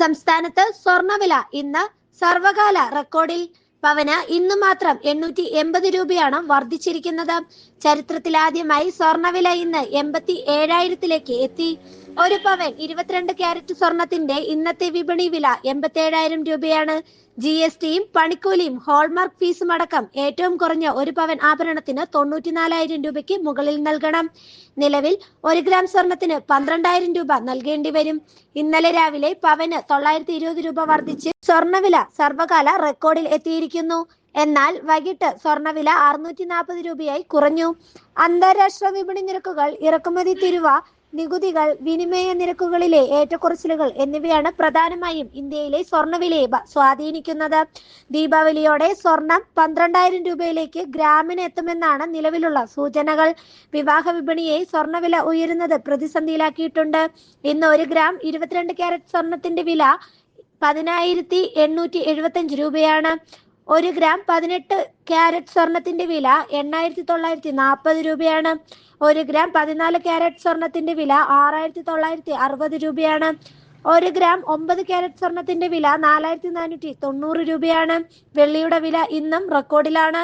സംസ്ഥാനത്ത് സ്വർണവില ഇന്ന് സർവകാല റെക്കോർഡിൽ പവന് ഇന്ന് മാത്രം എണ്ണൂറ്റി എൺപത് രൂപയാണ് വർദ്ധിച്ചിരിക്കുന്നത്. ചരിത്രത്തിൽ ആദ്യമായി സ്വർണവില ഇന്ന് എൺപത്തി ഏഴായിരത്തിലേക്ക് എത്തി. ഒരു പവൻ ഇരുപത്തിരണ്ട് ക്യാരറ്റ് സ്വർണത്തിന്റെ ഇന്നത്തെ വിപണി വില എൺപത്തി ഏഴായിരം രൂപയാണ്. ജി എസ് ടിയും പണിക്കൂലിയും ഹോൾമാർക്ക് ഫീസും അടക്കം ഏറ്റവും കുറഞ്ഞ ഒരു പവൻ ആഭരണത്തിന് തൊണ്ണൂറ്റിനാലായിരം രൂപയ്ക്ക് മുകളിൽ നൽകണം. നിലവിൽ ഒരു ഗ്രാം സ്വർണത്തിന് പന്ത്രണ്ടായിരം രൂപ നൽകേണ്ടി വരും. ഇന്നലെ രാവിലെ പവന് തൊള്ളായിരത്തി ഇരുപത് രൂപ വർദ്ധിച്ച് സ്വർണവില സർവകാല റെക്കോർഡിൽ എത്തിയിരിക്കുന്നു. എന്നാൽ വൈകിട്ട് സ്വർണവില അറുന്നൂറ്റി നാൽപ്പത് രൂപയായി കുറഞ്ഞു. അന്താരാഷ്ട്ര വിപണി നിരക്കുകൾ ഇറക്കുമതി തിരുവ നികുതികൾ വിനിമയ നിരക്കുകളിലെ ഏറ്റക്കുറച്ചിലുകൾ എന്നിവയാണ് പ്രധാനമായും ഇന്ത്യയിലെ സ്വർണവിലയെ സ്വാധീനിക്കുന്നത്. ദീപാവലിയോടെ സ്വർണം പന്ത്രണ്ടായിരം രൂപയിലേക്ക് ഗ്രാമിന് എത്തുമെന്നാണ് നിലവിലുള്ള സൂചനകൾ. വിവാഹ വിപണിയെ സ്വർണവില ഉയരുന്നത് പ്രതിസന്ധിയിലാക്കിയിട്ടുണ്ട്. ഇന്ന് ഒരു ഗ്രാം ഇരുപത്തിരണ്ട് ക്യാരറ്റ് സ്വർണത്തിന്റെ വില പതിനായിരത്തി എണ്ണൂറ്റി എഴുപത്തി അഞ്ച് രൂപയാണ്. ഒരു ഗ്രാം പതിനെട്ട് ക്യാരറ്റ് സ്വർണത്തിന്റെ വില എണ്ണായിരത്തി തൊള്ളായിരത്തി നാൽപ്പത് രൂപയാണ്. ഒരു ഗ്രാം പതിനാല് ക്യാരറ്റ് സ്വർണത്തിന്റെ വില ആറായിരത്തി തൊള്ളായിരത്തി അറുപത് രൂപയാണ്. ഒരു ഗ്രാം ഒമ്പത് ക്യാരറ്റ് സ്വർണത്തിന്റെ വില നാലായിരത്തി നാനൂറ്റി തൊണ്ണൂറ് രൂപയാണ്. വെള്ളിയുടെ വില ഇന്നും റെക്കോർഡിലാണ്